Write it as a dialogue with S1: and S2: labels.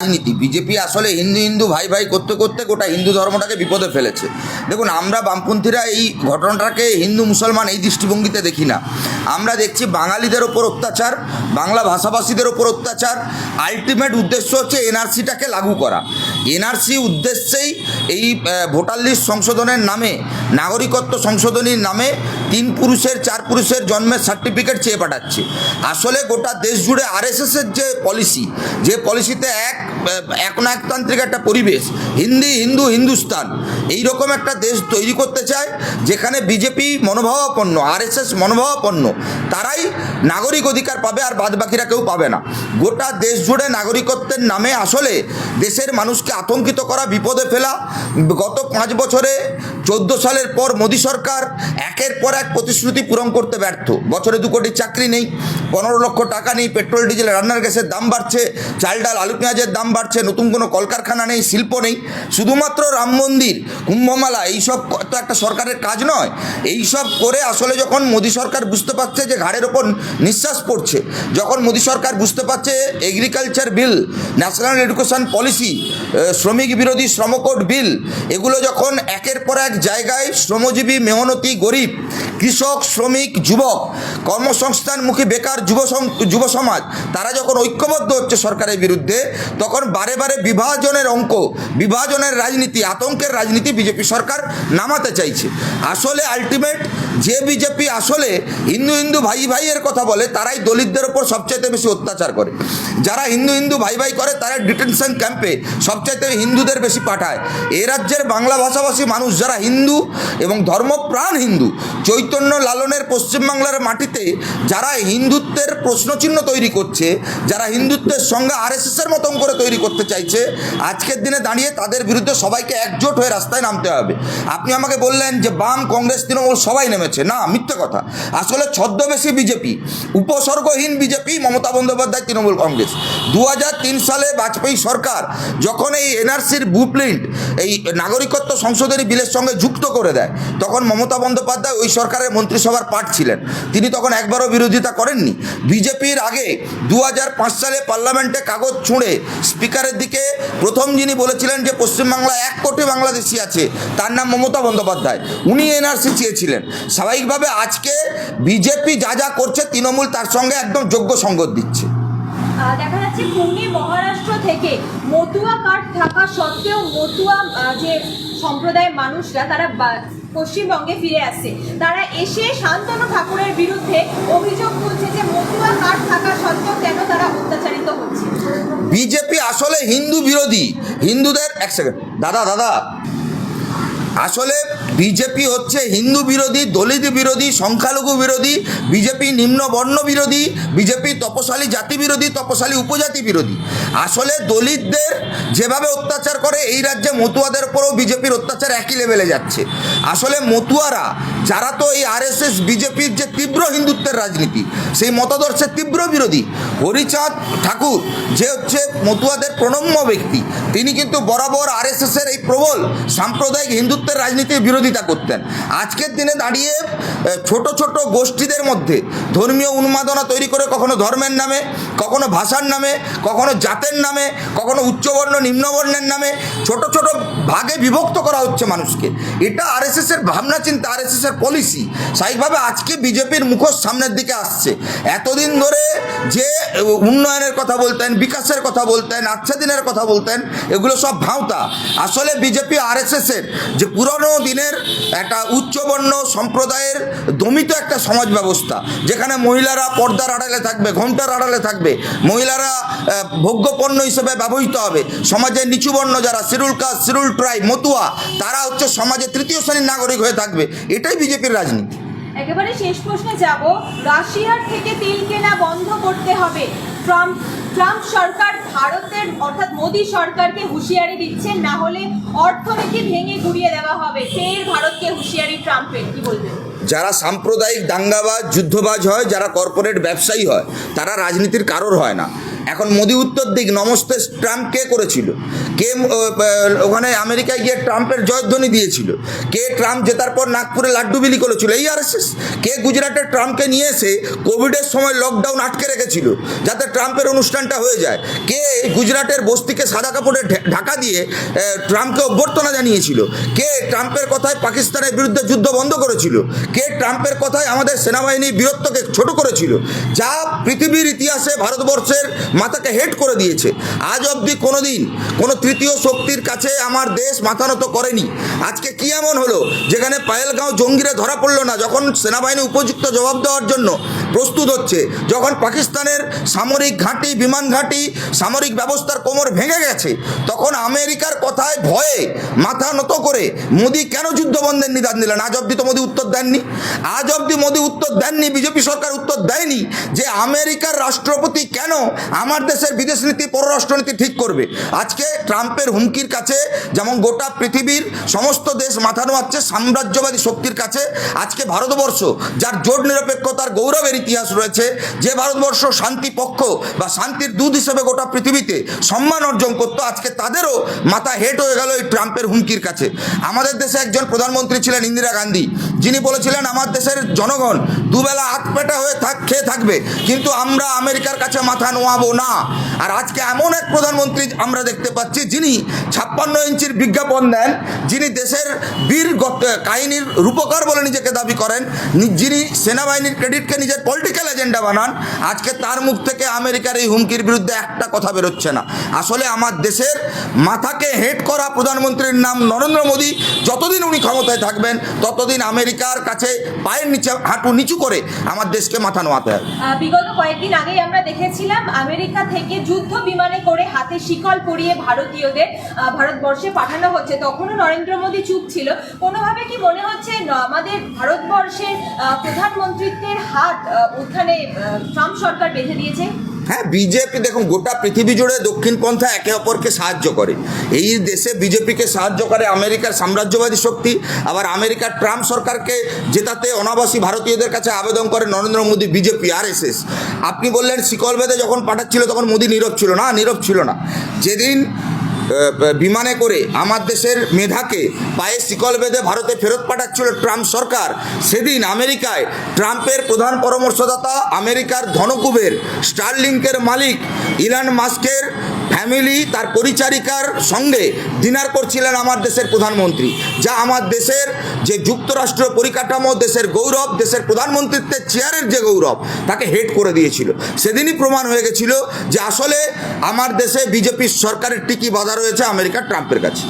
S1: রাজনীতি। বিজেপি আসলে হিন্দু হিন্দু ভাই ভাই করতে করতে গোটা হিন্দু ধর্মটাকে বিপদে ফেলেছে। দেখুন, আমরা বামপন্থীরা এই ঘটনাটাকে হিন্দু মুসলমান এই দৃষ্টিভঙ্গিতে দেখি না। আমরা দেখছি বাঙালিদের ওপর অত্যাচার, বাংলা ভাষাভাষীদের ওপর অত্যাচার। আলটিমেট উদ্দেশ্য হচ্ছে এনআরসিটাকে লাগু করা। এনআরসি উদ্দেশ্যেই এই ভোটার লিস্ট সংশোধনের নামে, নাগরিকত্ব সংশোধনীর নামে তিন পুরুষের, চার পুরুষের জন্মের সার্টিফিকেট চেয়ে পাঠাচ্ছে। আসলে গোটা দেশ জুড়ে আরএসএসের যে পলিসি যে পলিসিতে এক এক না একতান্ত্রিক একটা পরিবেশ। হিন্দি, হিন্দু, হিন্দুস্তান। এই রকম একটা দেশ তৈরি করতে চায়, যেখানে বিজেপি মনোভাবাপন্ন, আরএসএস মনোভাবাপন্ন। তারাই নাগরিক অধিকার পাবে আর বাদবাকিরা কেউ পাবে না। গোটা দেশ জুড়ে নাগরিকত্বের নামে আসলে দেশের মানুষকে আতঙ্কিত করা, বিপদে ফেলা, গত পাঁচ বছরে চোদ্দ সালের পর মোদী সরকার একের পর এক প্রতিশ্রুতি পূরণ করতে ব্যর্থ। বছরে দু কোটি চাকরি নেই, পনেরো লক্ষ টাকা নেই, পেট্রোল, ডিজেল, রান্নার গ্যাসের দাম বাড়ছে, চাল, ডাল, আলু, পেঁয়াজের দাম বাড়ছে, নতুন কোনো কলকারখানা নেই, শিল্প নেই, শুধুমাত্র রাম মন্দির, কুম্ভমেলা, এইসব তো একটা সরকারের কাজ নয়। এইসব করে আসলে যখন মোদী সরকার বুঝতে পারছে যে ঘাড়ের ওপর নিঃশ্বাস পড়ছে, যখন মোদী সরকার বুঝতে পারছে agriculture bill national education policy শ্রমিক বিরোধী শ্রমকোড বিল এগুলো যখন একের পর এক জায়গায় শ্রমজীবী, মেহনতি, গরিব, কৃষক, শ্রমিক, যুবক, কর্মসংস্থানমুখী, বেকার যুব যুব সমাজ তারা যখন ঐক্যবদ্ধ হচ্ছে সরকারের বিরুদ্ধে, তখন বারে বারে বিভাজনের অঙ্ক, বিভাজনের রাজনীতি, আতঙ্কের রাজনীতি বিজেপি সরকার নামাতে চাইছে। আসলে আলটিমেট যে বিজেপি আসলে হিন্দু হিন্দু ভাই ভাইয়ের কথা বলে, তারাই দলিতদের ওপর সবচাইতে বেশি অত্যাচার করে। যারা হিন্দু হিন্দু ভাই ভাই করে, তারা ডিটেনশন ক্যাম্পে সবচাইতে হিন্দুদের বেশি পাঠায়। এ রাজ্যের বাংলা ভাষাভাষী মানুষ যারা হিন্দু এবং ধর্মপ্রাণ হিন্দু, চৈতন্য লালনের পশ্চিমবাংলার মাটিতে যারা হিন্দুত্বের প্রশ্নচিহ্ন তৈরি করছে, যারা হিন্দুত্বের সঙ্গে আর আরএসএসের মতন করে তৈরি করতে চাইছে। আজকের দিনে দাঁড়িয়ে তাদের বিরুদ্ধে সবাইকে একজোট হয়ে রাস্তায় নামতে হবে। আপনি আমাকে বললেন যে বাম, কংগ্রেস, তৃণমূল সবাই নেমেছে। না, মিথ্যে কথা। আসলে ছদ্মবেশী বিজেপি, উপসর্গহীন বিজেপি, মমতা বন্দ্যোপাধ্যায়, তৃণমূল কংগ্রেস। দু সালে বাজপেয়ী সরকার যখন এই এনআরসির বুপ্রিন্ট এই নাগরিকত্ব সংশোধনী বিলের সঙ্গে যুক্ত করে দেয়, তখন মমতা বন্দ্যোপাধ্যায় ওই সরকারের মন্ত্রিসভার পার্ট ছিলেন। তিনি তখন একবারও বিরোধিতা করেননি। বিজেপির আগে দু হাজার পাঁচ সালে পার্লামেন্টে কাগজ ছুঁড়ে স্পিকারের দিকে প্রথম যিনি বলেছিলেন যে পশ্চিমবাংলায় এক কোটি বাংলাদেশি আছে, তার নাম মমতা বন্দ্যোপাধ্যায়। উনি এনআরসি চেয়েছিলেন। স্বাভাবিকভাবে আজকে বিজেপি যা যা করছে, তৃণমূল তার সঙ্গে একদম যোগ্য সঙ্গত দিচ্ছে।
S2: দেখা যাচ্ছে পুনে, মহারাষ্ট্র থেকে মতুয়া কার্ড থাকা সত্ত্বেও মতুয়া যে সম্প্রদায়ের মানুষরা, তারা পশ্চিমবঙ্গে ফিরে আসছে। তারা এসে শান্তনু ঠাকুরের বিরুদ্ধে অভিযোগ তুলছে যে মতুয়া কার্ড থাকা সত্ত্বেও কেন তারা অত্যাচারিত হচ্ছে
S1: বিজেপি আসলে হিন্দু বিরোধী। হিন্দুদের এক সেকেন্ড দাদা দাদা। আসলে বিজেপি হচ্ছে হিন্দু বিরোধী, দলিত বিরোধী, সংখ্যালঘু বিরোধী বিজেপি নিম্ন বর্ণ বিরোধী বিজেপি তপশালী জাতি বিরোধী তপশালী উপজাতি বিরোধী। আসলে দলিতদের যেভাবে অত্যাচার করে, এই রাজ্যে মতুয়াদের উপরেও বিজেপির অত্যাচার একই লেভেলে যাচ্ছে। আসলে মতুয়ারা, যারা তো এই আরএসএস বিজেপির যে তীব্র হিন্দুত্বের রাজনীতি, সেই মতাদর্শের তীব্র বিরোধী, হরিচাঁদ ঠাকুর যে হচ্ছে মতুয়াদের প্রণম্য ব্যক্তি, তিনি কিন্তু বরাবর আরএসএসের এই প্রবল সাম্প্রদায়িক হিন্দুত্বের রাজনীতির বিরোধিতা করতেন। আজকের দিনে দাঁড়িয়ে ছোট ছোট গোষ্ঠীদের মধ্যে ধর্মীয় উন্মাদনা তৈরি করে কখনো ধর্মের নামে, কখনো ভাষার নামে, কখনো জাতের নামে, কখনো উচ্চবর্ণ, নিম্নবর্ণের নামে ছোট ছোট ভাগে বিভক্ত করা হচ্ছে মানুষকে। এটা আর আরএসএসের ভাবনা চিন্তা, আরএসএসের পলিসি। স্বাভাবিকভাবে আজকে বিজেপির মুখোশ সামনের দিকে আসছে। এতদিন ধরে যে উন্নয়নের কথা বলতেন, বিকাশের কথা বলতেন, আচ্ছাদিনের কথা বলতেন, এগুলো সব ভাঁওতা। আসলে বিজেপি আর আরএসএসের যে পুরনো দিনের একটা উচ্চবর্ণ সম্প্রদায়ের দমিত একটা সমাজ ব্যবস্থা যেখানে মহিলারা পর্দার আড়ালে থাকবে, ঘোমটার আড়ালে থাকবে, মহিলারা ভোগ্যপণ্য হিসেবে ব্যবহৃত হবে। সমাজের নিচু বর্ণ যারা শিরুল কাজ শিরুল ট্রাই মতুয়া, তারা হচ্ছে সমাজে তৃতীয় শ্রেণির নাগরিক হয়ে থাকবে। এটাই বিজেপির রাজনীতি।
S2: একেবারে শেষ প্রশ্নে যাব, রাশিয়ার থেকে তেল কেনা বন্ধ করতে হবে। ট্রাম্প ট্রাম্প সরকার ভারতের, অর্থাৎ মোদী সরকারকে হুঁশিয়ারি দিচ্ছে না হলে অর্থনীতি ভেঙে গুড়িয়ে দেওয়া হবে। ফের ভারতকে হুঁশিয়ারি ট্রাম্পের, কি বলবেন?
S1: যারা সাম্প্রদায়িক দাঙ্গাবাজ, যুদ্ধবাজ হয়, যারা কর্পোরেট ব্যবসায়ী হয়, তারা রাজনীতির কারোর হয় না। এখন মোদি উত্তর দিক, নমস্তে, ট্রাম্প কে করেছিল? কে ওখানে আমেরিকায় গিয়ে ট্রাম্পের জয়ধ্বনি দিয়েছিল। কে ট্রাম্প জেতার পর নাগপুরে লাড্ডু বিলি করেছিল? এই আরএসএস। কে গুজরাটের ট্রাম্পকে নিয়ে এসে কোভিডের সময় লকডাউন আটকে রেখেছিল? যাতে ট্রাম্পের অনুষ্ঠানটা হয়ে যায়। কে গুজরাটের বস্তিকে সাদা কাপড়ে ঢাকা দিয়ে ট্রাম্পকে অভ্যর্থনা জানিয়েছিল? কে ট্রাম্পের কথায় পাকিস্তানের বিরুদ্ধে যুদ্ধ বন্ধ করেছিল? কে ট্রাম্পের কথায় আমাদের সেনাবাহিনীর বীরত্বকে ছোট করেছিল? যা পৃথিবীর ইতিহাসে ভারতবর্ষের মাথাকে হেড করে দিয়েছে। আজ অবধি কোনো দিন কোনো তৃতীয় শক্তির কাছে আমার দেশ মাথানত করেনি। আজকে কি এমন হলো? যেখানে পায়েলগাঁও জঙ্গিরা ধরা পড়ল না, যখন সেনাবাহিনী উপযুক্ত জবাব দেওয়ার জন্য প্রস্তুত হচ্ছে। যখন পাকিস্তানের সামরিক ঘাঁটি, বিমান ঘাঁটি, সামরিক ব্যবস্থার কোমর ভেঙে গেছে, তখন আমেরিকার কথায় ভয়ে মাথা নত করে মোদী কেন যুদ্ধ বন্ধের নিদান দিলেন? আজ অব্দি তো মোদী উত্তর দেননি। আজ অবধি মোদী উত্তর দেননি, বিজেপি সরকার উত্তর দেয়নি যে আমেরিকার রাষ্ট্রপতি কেন আমার দেশের বিদেশ নীতি পররাষ্ট্রনীতি ঠিক করবে। আজকে ট্রাম্পের হুমকির কাছে যেমন গোটা পৃথিবীর সমস্ত দেশ মাথা নোয়াচ্ছে, সাম্রাজ্যবাদী শক্তির কাছে, আজকে ভারতবর্ষ, যার জোট নিরপেক্ষতার গৌরবের ইতিহাস রয়েছে যে ভারতবর্ষ শান্তি পক্ষ বা শান্তির দূত হিসেবে গোটা পৃথিবীতে সম্মান অর্জন করতো, আজকে তাদেরও মাথা হেট হয়ে গেল এই ট্রাম্পের হুমকির কাছে। আমাদের দেশে একজন প্রধানমন্ত্রী ছিলেন ইন্দিরা গান্ধী। যিনি বলেছিলেন, আমার দেশের জনগণ দুবেলা হাত পেটা হয়ে থাক, খেয়ে থাকবে, কিন্তু আমরা আমেরিকার কাছে মাথা নোয়াবো না। আর আজকে এমন এক প্রধানমন্ত্রী আমরা দেখতে পাচ্ছি, যিনি ছাপ্পান্ন ইঞ্চির বিজ্ঞাপন দেন, যিনি দেশের বীর কাহিনীর রূপকার বলে নিজেকে দাবি করেন যিনি সেনাবাহিনীর ক্রেডিটকে নিজের পলিটিক্যাল এজেন্ডা বানান, আজকে তার মুখ থেকে আমেরিকার এই হুমকির বিরুদ্ধে একটা কথা বেরোচ্ছে না। আসলে আমার দেশের মাথাকে হেড করা প্রধানমন্ত্রীর নাম নরেন্দ্র মোদী, যতদিন উনি ক্ষমতায় থাকবেন, ততদিন আমেরিকার কাছে পায়ের নিচে হাঁটু নিচু করে আমার দেশকে মাথা নোয়াতে হবে
S2: বিগত কয়েকদিন আগেই আমরা দেখেছিলাম আমেরিকা থেকে যুদ্ধ বিমানে করে হাতে শিকল পরিয়ে ভারতীয়দের ভারতবর্ষে পাঠানো হচ্ছে। তখনও নরেন্দ্র মোদী চুপ ছিল। কোনোভাবে কি মনে হচ্ছে আমাদের ভারতবর্ষের প্রধানমন্ত্রীত্বের হাত ওখানে ট্রাম্প সরকার বেঁধে দিয়েছে?
S1: হ্যাঁ বিজেপি দেখুন, গোটা পৃথিবী জুড়ে দক্ষিণ দক্ষিণপন্থা একে অপরকে সাহায্য করে। এই দেশে বিজেপিকে সাহায্য করে আমেরিকার সাম্রাজ্যবাদী শক্তি, আবার আমেরিকার ট্রাম্প সরকারকে জেতাতে অনাবাসী ভারতীয়দের কাছে আবেদন করে নরেন্দ্র মোদী, বিজেপি, আরএসএস। আপনি বললেন শিকল বেদে যখন পাঠাচ্ছিল, তখন মোদী নীরব ছিল না, নীরব ছিল না। যেদিন বিমানে করে আমার দেশের মেধাকে পায়ে শিকল বেঁধে ভারতে ফেরত পাঠাচ্ছিল ট্রাম্প সরকার। সেদিন আমেরিকায় ট্রাম্পের প্রধান পরামর্শদাতা আমেরিকার ধনকুবের স্টারলিংকের মালিক ইলান মাস্কের ফ্যামিলি, তার পরিচারিকার সঙ্গে ডিনার করছিলেন আমার দেশের প্রধানমন্ত্রী, যা আমার দেশের যে যুক্তরাষ্ট্র পরিকাঠামো, দেশের গৌরব, দেশের প্রধানমন্ত্রীত্বের চেয়ারের যে গৌরব, তাকে হেড করে দিয়েছিল। সেদিনই প্রমাণ হয়ে গেছিল যে আসলে আমার দেশে বিজেপির সরকারের টিকি বাধা রয়েছে আমেরিকার ট্রাম্পের কাছে।